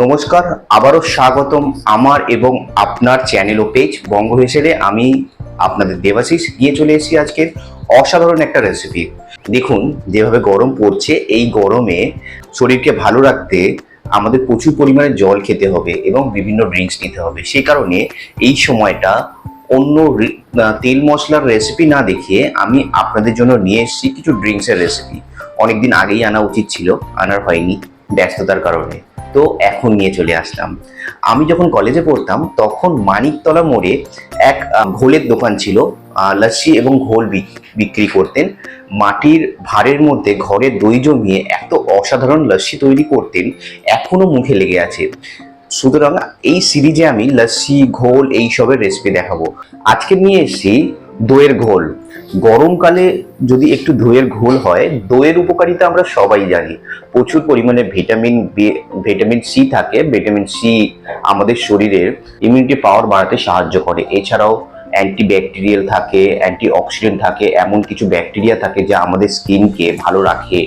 নমস্কার, আবারও স্বাগতম আমার এবং আপনার চ্যানেল ও পেজ বঙ্গ হিসেবে আমি আপনাদের দেবাশিস। গিয়ে চলে এসেছি আজকের অসাধারণ একটা রেসিপি দেখুন, যেভাবে গরম পড়ছে, এই গরমে শরীরকে ভালো রাখতে আমাদের প্রচুর পরিমাণে জল খেতে হবে এবং বিভিন্ন ড্রিঙ্কস নিতে হবে। সেই কারণে এই সময়টা অন্য তেল মশলার রেসিপি না দেখিয়ে আমি আপনাদের জন্য নিয়ে এসেছি কিছু ড্রিঙ্কসের রেসিপি অনেকদিন আগেই আনা উচিত ছিল, আনার হয়নি ব্যস্ততার কারণে। তো এখন নিয়ে চলে আসলাম। আমি যখন কলেজে পড়তাম, তখন মানিকতলা মোড়ে এক ঘোলের দোকান ছিল লস্যি এবং ঘোল বিক- বিক্রি করতেন। মাটির ভাঁড়ের মধ্যে ঘরে দই জমিয়ে এত অসাধারণ লস্যি তৈরি করতেন, এখনও মুখে লেগে আছে। সুতরাং এই সিরিজে আমি লস্যি, ঘোল এইসবের রেসিপি দেখাবো। আজকে নিয়ে এসেছি দইয়ের ঘোল। গরমকালে যদি একটু দইয়ের ঘোল হয়, দইয়ের উপকারিতা আমরা সবাই জানি। প্রচুর পরিমাণে ভিটামিন বি ভিটামিন সি থাকে। ভিটামিন সি আমাদের শরীরের ইমিউনিটি পাওয়ার বাড়াতে সাহায্য করে। এছাড়াও অ্যান্টি ব্যাকটেরিয়াল থাকে অ্যান্টি অক্সিডেন্ট থাকে, এমন কিছু ব্যাকটেরিয়া থাকে যা আমাদের স্কিনকে ভালো রাখে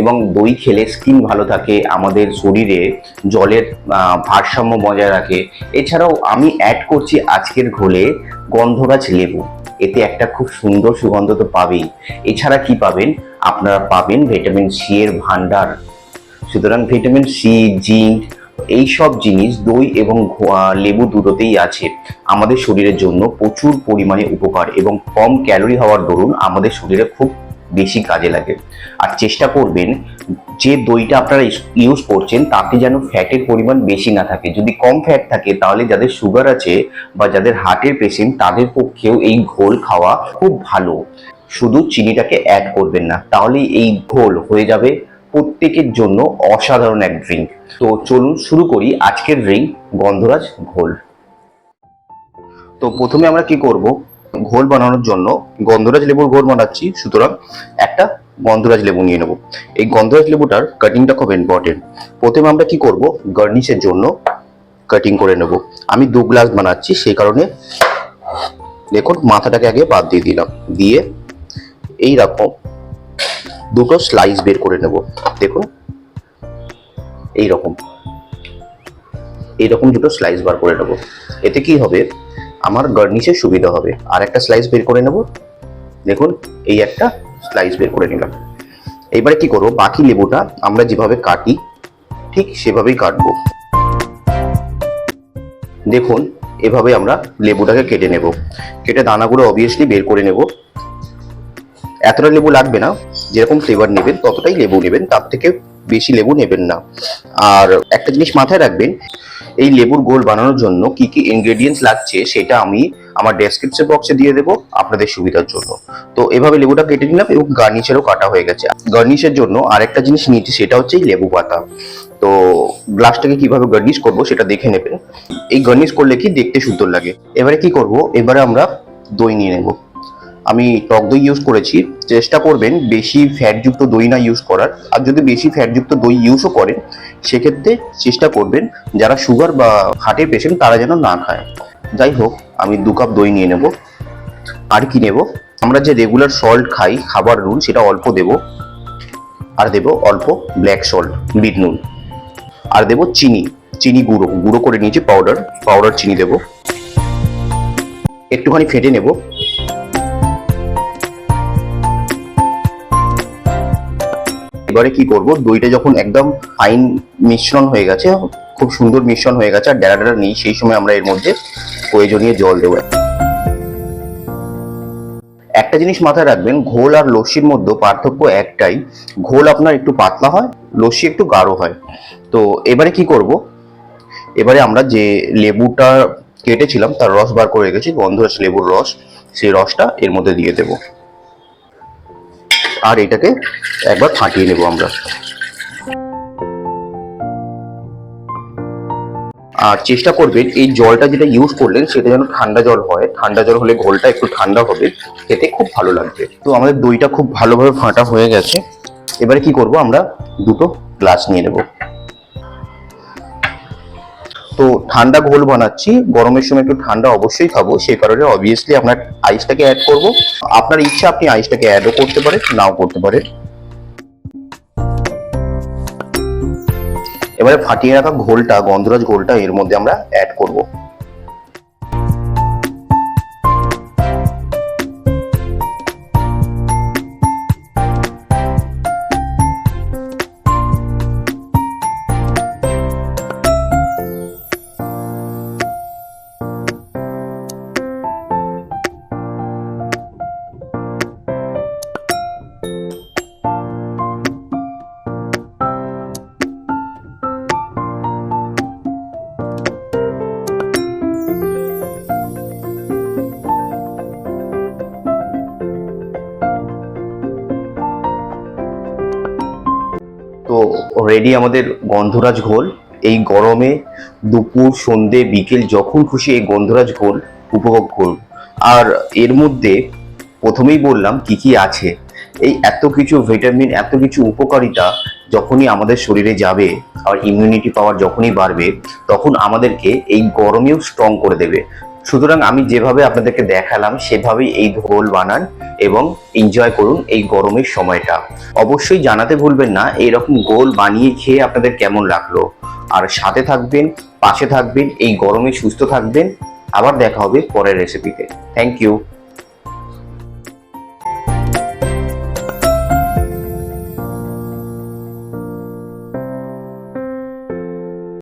এবং দই খেলে স্কিন ভালো থাকে, আমাদের শরীরে জলের ভারসাম্য বজায় রাখে। এছাড়াও আমি অ্যাড করছি আজকের ঘোলে গন্ধরাজ লেবু। এতে একটা খুব সুন্দর সুগন্ধ তো পাবেই। এছাড়া কি পাবেন? আপনারা পাবেন ভিটামিন সি এর ভান্ডার সুতরাং ভিটামিন সি জিঙ্ক এই সব জিনিস, দই এবং লেবু দুটোতেই আছে। আমাদের শরীরের জন্য প্রচুর পরিমাণে উপকার এবং কম ক্যালোরি হওয়ার দরুন আমাদের শরীরে খুব বেশি কাজে লাগে। আর চেষ্টা করবেন, যে দইটা আপনারা ইউজ করছেন, তাতে যেন ফ্যাটের পরিমাণ বেশি না থাকে। যদি কম ফ্যাট থাকে, তাহলে যাদের সুগার আছে বা যাদের হার্টের পেশেন্ট, তাদের পক্ষেও এই ঘোল খাওয়া খুব ভালো। শুধু চিনিটাকে অ্যাড করবেন না, তাহলেই এই ঘোল হয়ে যাবে প্রত্যেকের জন্য অসাধারণ এক ড্রিঙ্ক তো চলুন শুরু করি আজকের ড্রিঙ্ক গন্ধরাজ ঘোল। তো প্রথমে আমরা কি করব? ঘোল বানানোর জন্য গন্ধরাজ লেবুর ঘোল বানাচ্ছি। সুতরাং একটা গন্ধরাজ লেবু নিয়ে নেব। এই গন্ধরাজ লেবুটার কাটিংটা খুব ইম্পর্টেন্ট প্রথমে আমরা কি করব? গার্নিশের জন্য কাটিং করে নেব। আমি দু গ্লাস বানাচ্ছি, সেই কারণে দেখুন, মাথাটাকে আগে বাদ দিয়ে দিলাম। দিয়ে এই রকম দুটো স্লাইস বের করে নেব। দেখুন। এই রকম এইরকম দুটো স্লাইস বার করে নেব। এতে কি হবে? আমার গার্নিশের সুবিধা হবে। আর একটা স্লাইস বের করে নেব। দেখুন, এই একটা স্লাইস বের করে নিলাম। এইবারে কি করব? বাকি লেবুটা আমরা যেভাবে কাটি, ঠিক সেভাবেই কাটবো। দেখুন, এভাবে আমরা লেবুটাকে কেটে নেব। কেটে দানাগুলো অবভিয়াসলি বের করে নেব। এতটা লেবু লাগবে না। যেরকম ফ্লেভার নেবেন, ততটাই লেবু নেবেন, তার থেকে বেশি লেবু নেবেন না। আর একটা জিনিস মাথায় রাখবেন, এই লেবুর গোল বানানোর জন্য কি কি ইনগ্রেডিয়েন্টস লাগছে সেটা আমি আমার ডেসক্রিপশন বক্সে দিয়ে দেবো আপনাদের সুবিধার জন্য। তো এভাবে লেবুটা কেটে নিলাম এবং গার্নিশেরও কাটা হয়ে গেছে। গার্নিশের জন্য আরেকটা জিনিস নিয়েছি, সেটা হচ্ছে লেবু পাতা। তো গ্লাসটাকে কীভাবে গার্নিশ করব সেটা দেখে নেবেন। এই গার্নিশ করলে কি দেখতে সুন্দর লাগে। এবারে কি করব? এবারে আমরা দই নিয়ে নেব। আমি টক দই ইউজ করেছি। চেষ্টা করবেন বেশি ফ্যাটযুক্ত দই না ইউজ করার। আর যদি বেশি ফ্যাটযুক্ত দই ইউজও করেন, সেক্ষেত্রে চেষ্টা করবেন যারা সুগার বা হার্টের পেশেন্ট তারা যেন না খায়। যাই হোক, আমি দু কাপ দই নিয়ে নেব। আর কি নেব? আমরা যে রেগুলার সল্ট খাই, খাবার রুল, সেটা অল্প দেব। আর দেব অল্প ব্ল্যাক সল্ট বিট নুন। আর দেব চিনি চিনি গুঁড়ো। গুঁড়ো করে নিয়েছি পাউডার পাউডার চিনি দেব। একটুখানি ফেটে নেব। এবারে কি করব? দইটা যখন একদম ফাইন মিশ্রণ হয়ে গেছে, খুব সুন্দর মিশ্রণ হয়ে গেছে, আর ডেরা ডেরা নেই, সেই সময় আমরা এর মধ্যে প্রয়োজনীয় জল দেবো। একটা জিনিস মাথায় রাখবেন, ঘোল আর লস্যির মধ্যে পার্থক্য একটাই, ঘোল আপনার একটু পাতলা হয়, লস্যি একটু গাঢ় হয়। তো এবারে কি করব? এবারে আমরা যে লেবুটা কেটেছিলাম, তার রস বার করে রেখেছি গন্ধরস লেবুর রস, সেই রসটা এর মধ্যে দিয়ে দেব। আর এটাকে একবার ফাটিয়ে নেব আমরা। আর চেষ্টা করবেন, এই জলটা যেটা ইউজ করলেন, সেটা যেন ঠান্ডা জল হয়। ঠান্ডা জল হলে ঘোলটা একটু ঠান্ডা হবে, খেতে খুব ভালো লাগবে। তো আমাদের দইটা খুব ভালোভাবে ফাটা হয়ে গেছে। এবারে কি করব আমরা, দুটো গ্লাস নিয়ে নেব। তো ঠান্ডা ঘোল বানাচ্ছি, গরমের সময় একটু ঠান্ডা অবশ্যই খাব সেই কারণে অবভিয়াসলি আপনার আইসটাকে অ্যাড করব। আপনার ইচ্ছা, আপনি আইসটাকে অ্যাডও করতে পারেন, নাও করতে পারেন। এবারে ফাটিয়ে রাখা ঘোলটা, গন্ধরাজ ঘোলটা এর মধ্যে আমরা অ্যাড করব। তো রেডি আমাদের গন্ধরাজ ঘোল। এই গরমে দুপুর, সন্ধে, বিকেল যখন খুশি এই গন্ধরাজ ঘোল উপভোগ করুন। আর এর মধ্যে প্রথমেই বললাম কি কি আছে। এই এত কিছু ভিটামিন এত কিছু উপকারিতা যখনই আমাদের শরীরে যাবে আর ইমিউনিটি পাওয়ার যখনই বাড়বে, তখন আমাদেরকে এই গরমেও স্ট্রং করে দেবে। সুতরাং আমি যেভাবে আপনাদেরকে দেখালাম, সেভাবেই এই ঢোল বানান এবং এনজয় করুন এই গরমের সময়টা। অবশ্যই জানাতে ভুলবেন না, এইরকম গোল বানিয়ে খেয়ে আপনাদের কেমন লাগল। আর সাথে থাকবেন, পাশে থাকবেন, এই গরমে সুস্থ থাকবেন। আবার দেখা হবে পরের রেসিপিতে থ্যাংক ইউ